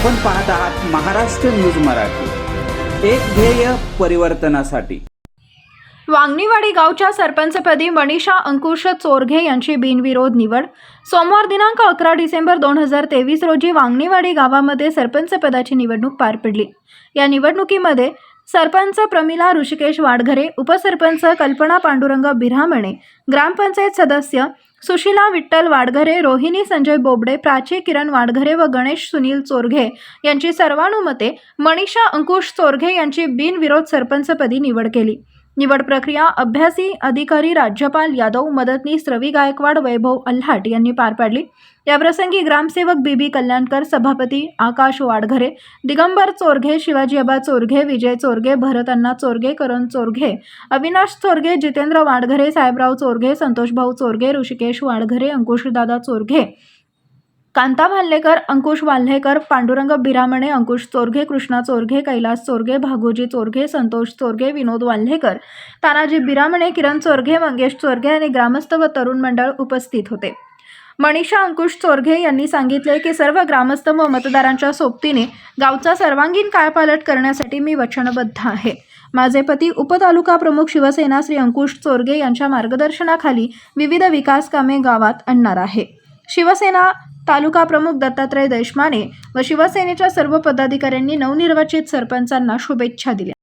आपण पाहत आहात महाराष्ट्र न्यूज मराठी. एक ध्येय परिवर्तनासाठी. वांगणीवाडी गावच्या सरपंचपदी मनीषा अंकुश चोरघे यांची बिनविरोध निवड. सोमवार दिनांक अकरा डिसेंबर दोन हजार तेवीस रोजी वांगणीवाडी गावामध्ये सरपंचपदाची निवडणूक पार पडली. या निवडणुकीमध्ये सरपंच प्रमिला ऋषिकेश वाडघरे उपसरपंच कल्पना पांडुरंग बिरामणे ग्रामपंचायत सदस्य सुशिला विठ्ठल वाडघरे रोहिणी संजय बोबडे प्राची किरण वाडघरे व गणेश सुनील चोरघे यांची सर्वानुमते मनीषा अंकुश चोरघे यांची बिनविरोध सरपंचपदी निवड केली. निवड प्रक्रिया अभ्यासी अधिकारी राज्यपाल यादव मदतनीस रवी गायकवाड वैभव अल्हाट यांनी पार पाडली. याप्रसंगी ग्रामसेवक बीबी कल्याणकर सभापती आकाश वाडघरे दिगंबर चोरघे शिवाजीआबा चोरघे विजय चोरघे भरतअण्णा चोरघे करण चोरघे अविनाश चोरघे जितेंद्र वाडघरे साहेबराव चोरघे संतोषभाऊ चोरघे ऋषिकेश वाडघरे अंकुशदादा चोरघे कांता भाल्लेकर अंकुश वाल्हेकर पांडुरंग बिरामणे अंकुश चोरघे कृष्णा चोरघे कैलास चोरघे भागोजी चोरघे संतोष चोरघे विनोद वाल्हेकर तानाजी बिरामणे किरण चोरघे मंगेश चोरघे आणि ग्रामस्थ व तरुण मंडळ उपस्थित होते. मनीषा अंकुश चोरघे यांनी सांगितले की सर्व ग्रामस्थ व मतदारांच्या सोबतीने गावचा सर्वांगीण कायापालट करण्यासाठी मी वचनबद्ध आहे. माझे पती उपतालुका प्रमुख शिवसेना श्री अंकुश चोरगे यांच्या मार्गदर्शनाखाली विविध विकास कामे गावात आणणार आहे. शिवसेना तालुका प्रमुख दत्तात्रय देशमाने व शिवसेनेच्या सर्व पदाधिकाऱ्यांनी नवनिर्वाचित सरपंचांना शुभेच्छा दिल्या.